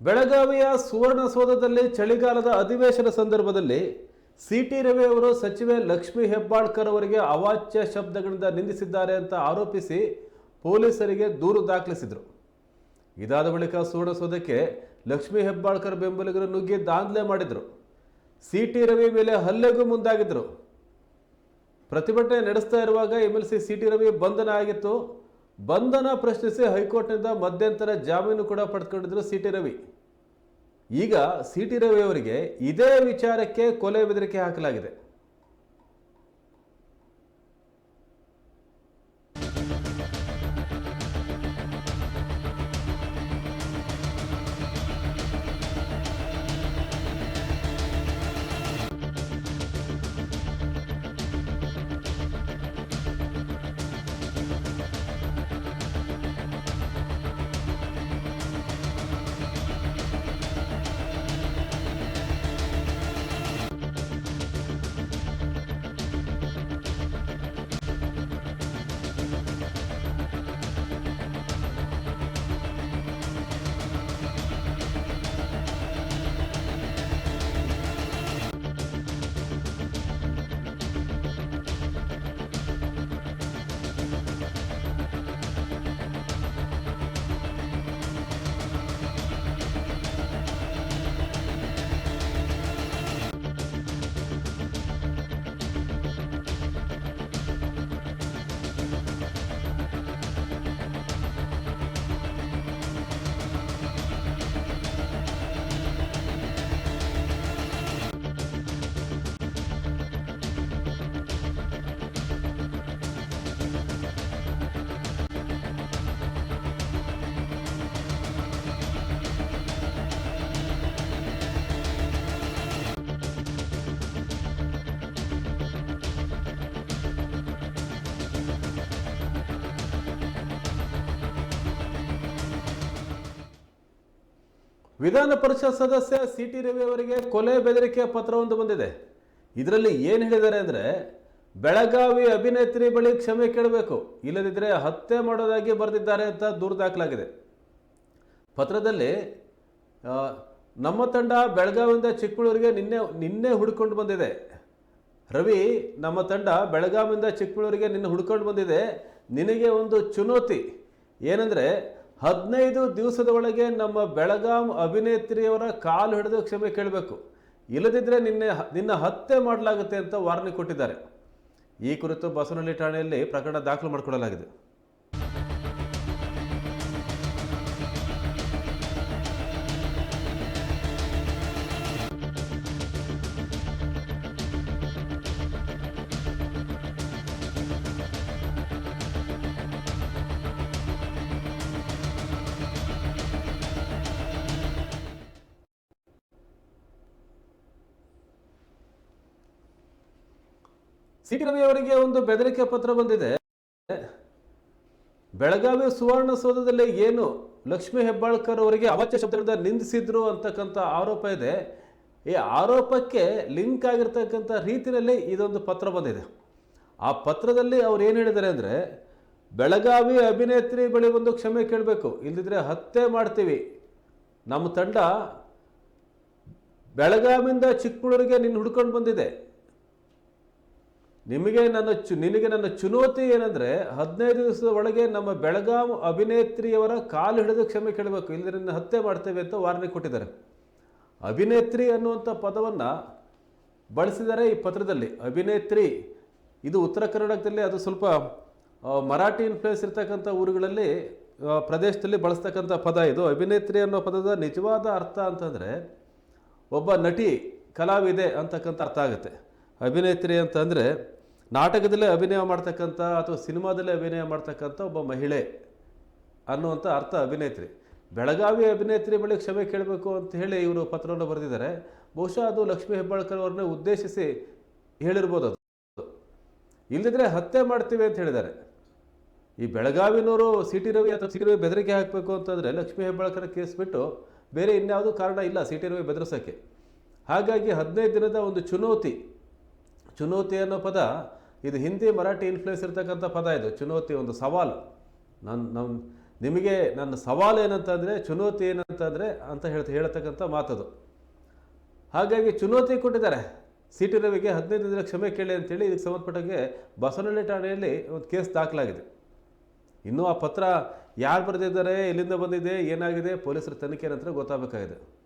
ಬೆಳಗಾವಿಯ ಸುವರ್ಣಸೌಧದಲ್ಲಿ ಚಳಿಗಾಲದ ಅಧಿವೇಶನ ಸಂದರ್ಭದಲ್ಲಿ ಸಿ ಟಿ ರವಿ ಅವರು ಸಚಿವೆ ಲಕ್ಷ್ಮಿ ಹೆಬ್ಬಾಳ್ಕರ್ ಅವರಿಗೆ ಅವಾಚ್ಯ ಶಬ್ದಗಳಿಂದ ನಿಂದಿಸಿದ್ದಾರೆ ಅಂತ ಆರೋಪಿಸಿ ಪೊಲೀಸರಿಗೆ ದೂರು ದಾಖಲಿಸಿದರು. ಇದಾದ ಬಳಿಕ ಸುವರ್ಣಸೌಧಕ್ಕೆ ಲಕ್ಷ್ಮಿ ಹೆಬ್ಬಾಳ್ಕರ್ ಬೆಂಬಲಿಗರು ನುಗ್ಗಿ ದಾಂಧಲೆ ಮಾಡಿದರು. ಸಿ ಟಿ ರವಿ ಮೇಲೆ ಹಲ್ಲೆಗೂ ಮುಂದಾಗಿದ್ದರು ಪ್ರತಿಭಟನೆ ನಡೆಸ್ತಾ ಇರುವಾಗ M L C C T Ravi ಬಂಧನ ಆಗಿತ್ತು. ಬಂಧನ ಪ್ರಶ್ನಿಸಿ ಹೈಕೋರ್ಟ್ನಿಂದ ಮಧ್ಯಂತರ ಜಾಮೀನು ಕೂಡ ಪಡೆದುಕೊಂಡಿದ್ರು ಸಿ ಟಿ ರವಿ. ಈಗ ಸಿ ಟಿ ರವಿ ಅವರಿಗೆ ಇದೇ ವಿಚಾರಕ್ಕೆ ಕೊಲೆ ಬೆದರಿಕೆ ಹಾಕಲಾಗಿದೆ. ವಿಧಾನ ಪರಿಷತ್ ಸದಸ್ಯ ಸಿ ಟಿ ರವಿ ಅವರಿಗೆ ಕೊಲೆ ಬೆದರಿಕೆ ಪತ್ರವೊಂದು ಬಂದಿದೆ. ಇದರಲ್ಲಿ ಏನು ಹೇಳಿದ್ದಾರೆ ಅಂದರೆ, ಬೆಳಗಾವಿ ಅಭಿನೇತ್ರಿ ಬಳಿ ಕ್ಷಮೆ ಕೇಳಬೇಕು ಇಲ್ಲದಿದ್ದರೆ ಹತ್ಯೆ ಮಾಡೋದಾಗಿ ಬರೆದಿದ್ದಾರೆ ಅಂತ ದೂರು ದಾಖಲಾಗಿದೆ. ಪತ್ರದಲ್ಲಿ ನಮ್ಮ ತಂಡ ಬೆಳಗಾವಿಯಿಂದ ಚಿಕ್ಕಮಗಳೂರಿಗೆ ನಿನ್ನೆ ನಿನ್ನೆ ಹುಡ್ಕೊಂಡು ಬಂದಿದೆ. ರವಿ, ನಮ್ಮ ತಂಡ ಬೆಳಗಾವಿಯಿಂದ ಚಿಕ್ಕಮಗಳೂರಿಗೆ ನಿನ್ನೆ ಹುಡ್ಕೊಂಡು ಬಂದಿದೆ. ನಿನಗೆ ಒಂದು ಚುನೌತಿ. ಏನಂದರೆ ಹದಿನೈದು ದಿವಸದ ಒಳಗೆ ನಮ್ಮ ಬೆಳಗಾಂ ಅಭಿನೇತ್ರಿಯವರ ಕಾಲು ಹಿಡಿದು ಕ್ಷಮೆ ಕೇಳಬೇಕು. ಇಲ್ಲದಿದ್ದರೆ ನಿನ್ನೆ ನಿನ್ನ ಹತ್ಯೆ ಮಾಡಲಾಗುತ್ತೆ ಅಂತ ವಾರ್ನಿಂಗ್ ಕೊಟ್ಟಿದ್ದಾರೆ. ಈ ಕುರಿತು ಬಸವನಹಳ್ಳಿ ಠಾಣೆಯಲ್ಲಿ ಪ್ರಕರಣ ದಾಖಲು ಮಾಡಿಕೊಳ್ಳಲಾಗಿದೆ ಸಿ ಟಿ ರವಿ ಅವರಿಗೆ ಒಂದು ಬೆದರಿಕೆ ಪತ್ರ ಬಂದಿದೆ. ಬೆಳಗಾವಿ ಸುವರ್ಣಸೌಧದಲ್ಲಿ ಏನು ಲಕ್ಷ್ಮೀ ಹೆಬ್ಬಾಳ್ಕರ್ ಅವರಿಗೆ ಅವಾಚ್ಯ ಶಬ್ದಗಳಿಂದ ನಿಂದಿಸಿದ್ರು ಅಂತಕ್ಕಂಥ ಆರೋಪ ಇದೆ. ಈ ಆರೋಪಕ್ಕೆ ಲಿಂಕ್ ಆಗಿರ್ತಕ್ಕಂಥ ರೀತಿಯಲ್ಲಿ ಇದೊಂದು ಪತ್ರ ಬಂದಿದೆ. ಆ ಪತ್ರದಲ್ಲಿ ಅವ್ರು ಏನು ಹೇಳಿದ್ದಾರೆ ಅಂದರೆ, ಬೆಳಗಾವಿ ಅಭಿನೇತ್ರಿ ಬಳಿ ಒಂದು ಕ್ಷಮೆ ಕೇಳಬೇಕು ಇಲ್ಲದಿದ್ದರೆ ಹತ್ಯೆ ಮಾಡ್ತೀವಿ. ನಮ್ಮ ತಂಡ ಬೆಳಗಾವಿಯಿಂದ ಚಿಕ್ಕಮಗಳೂರಿಗೆ ನಿನ್ನ ಹುಡ್ಕೊಂಡು ಬಂದಿದೆ. ನಿಮಗೆ ನನ್ನ ಚು, ನಿನಗೆ ನನ್ನ ಚುನೌತಿ ಏನಂದರೆ ಹದಿನೈದು ದಿವಸದ ಒಳಗೆ ನಮ್ಮ ಬೆಳಗಾವಿ ಅಭಿನೇತ್ರಿಯವರ ಕಾಲು ಹಿಡಿದು ಕ್ಷಮೆ ಕೇಳಬೇಕು. ಇಲ್ಲದ್ರೆ ನಿನ್ನ ಹತ್ಯೆ ಮಾಡ್ತೇವೆ ಅಂತ ವಾರ್ನಿಂಗ್ ಕೊಟ್ಟಿದ್ದಾರೆ. ಅಭಿನೇತ್ರಿ ಅನ್ನುವಂಥ ಪದವನ್ನು ಬಳಸಿದ್ದಾರೆ ಈ ಪತ್ರದಲ್ಲಿ, ಅಭಿನೇತ್ರಿ, ಇದು ಉತ್ತರ ಕರ್ನಾಟಕದಲ್ಲಿ, ಅದು ಸ್ವಲ್ಪ ಮರಾಠಿ ಇನ್ಫ್ಲೂಯೆನ್ಸ್ ಇರ್ತಕ್ಕಂಥ ಊರುಗಳಲ್ಲಿ ಪ್ರದೇಶದಲ್ಲಿ ಬಳಸ್ತಕ್ಕಂಥ ಪದ ಇದು. ಅಭಿನೇತ್ರಿ ಅನ್ನೋ ಪದದ ನಿಜವಾದ ಅರ್ಥ ಅಂತಂದರೆ ಒಬ್ಬ ನಟಿ, ಕಲಾವಿದೆ ಅಂತಕ್ಕಂಥ ಅರ್ಥ ಆಗುತ್ತೆ. ಅಭಿನೇತ್ರಿ ಅಂತಂದರೆ ನಾಟಕದಲ್ಲೇ ಅಭಿನಯ ಮಾಡ್ತಕ್ಕಂಥ ಅಥವಾ ಸಿನಿಮಾದಲ್ಲೇ ಅಭಿನಯ ಮಾಡ್ತಕ್ಕಂಥ ಒಬ್ಬ ಮಹಿಳೆ ಅನ್ನುವಂಥ ಅರ್ಥ ಅಭಿನೇತ್ರಿ. ಬೆಳಗಾವಿ ಅಭಿನೇತ್ರಿ ಬಳಿ ಕ್ಷಮೆ ಕೇಳಬೇಕು ಅಂತ ಹೇಳಿ ಇವರು ಪತ್ರವನ್ನು ಬರೆದಿದ್ದಾರೆ. ಬಹುಶಃ ಅದು ಲಕ್ಷ್ಮೀ ಹೆಬ್ಬಾಳ್ಕರ್ ಅವ್ರನ್ನ ಉದ್ದೇಶಿಸಿ ಹೇಳಿರ್ಬೋದು ಅದು. ಇಲ್ಲದಿದ್ರೆ ಹತ್ಯೆ ಮಾಡ್ತೀವಿ ಅಂತ ಹೇಳಿದ್ದಾರೆ. ಈ ಬೆಳಗಾವಿನವರು ಸಿ ಟಿ ರವಿ ಅಥವಾ ಸಿ ಟಿ ರವಿ ಬೆದರಿಕೆ ಹಾಕಬೇಕು ಅಂತಂದರೆ ಲಕ್ಷ್ಮೀ ಹೆಬ್ಬಾಳ್ಕರ್ ಕೇಸ್ ಬಿಟ್ಟು ಬೇರೆ ಇನ್ಯಾವುದೂ ಕಾರಣ ಇಲ್ಲ ಸಿ ಟಿ ರವಿ ಬೆದರಿಸೋಕ್ಕೆ. ಹಾಗಾಗಿ ಹದಿನೈದು ದಿನದ ಒಂದು ಚುನೌತಿ ಚುನೌತಿ ಅನ್ನೋ ಪದ ಇದು ಹಿಂದಿ, ಮರಾಠಿ ಇನ್ಫ್ಲೂಯೆನ್ಸ್ ಇರ್ತಕ್ಕಂಥ ಪದ ಇದು. ಚುನೌತಿ ಒಂದು ಸವಾಲು. ನನ್ನ ನಮ್ಮ ನಿಮಗೆ ನನ್ನ ಸವಾಲು ಏನಂತಂದರೆ, ಚುನೌತಿ ಏನಂತಂದರೆ ಅಂತ ಹೇಳ್ತಾ, ಹೇಳ್ತಕ್ಕಂಥ ಮಾತದು. ಹಾಗಾಗಿ ಚುನೌತಿ ಕೊಟ್ಟಿದ್ದಾರೆ. ಸಿ ಟಿ ರವಿಗೆ ಹದಿನೈದು ದಿನ ಕ್ಷಮೆ ಕೇಳಿ ಅಂತೇಳಿ ಇದಕ್ಕೆ ಸಂಬಂಧಪಟ್ಟಂಗೆ ಬಸವನಹಳ್ಳಿ ಠಾಣೆಯಲ್ಲಿ ಒಂದು ಕೇಸ್ ದಾಖಲಾಗಿದೆ. ಇನ್ನೂ ಆ ಪತ್ರ ಯಾರು ಬರೆದಿದ್ದಾರೆ, ಎಲ್ಲಿಂದ ಬಂದಿದೆ, ಏನಾಗಿದೆ, ಪೊಲೀಸರ ತನಿಖೆ ನಂತರ ಗೊತ್ತಾಗಬೇಕಾಗಿದೆ.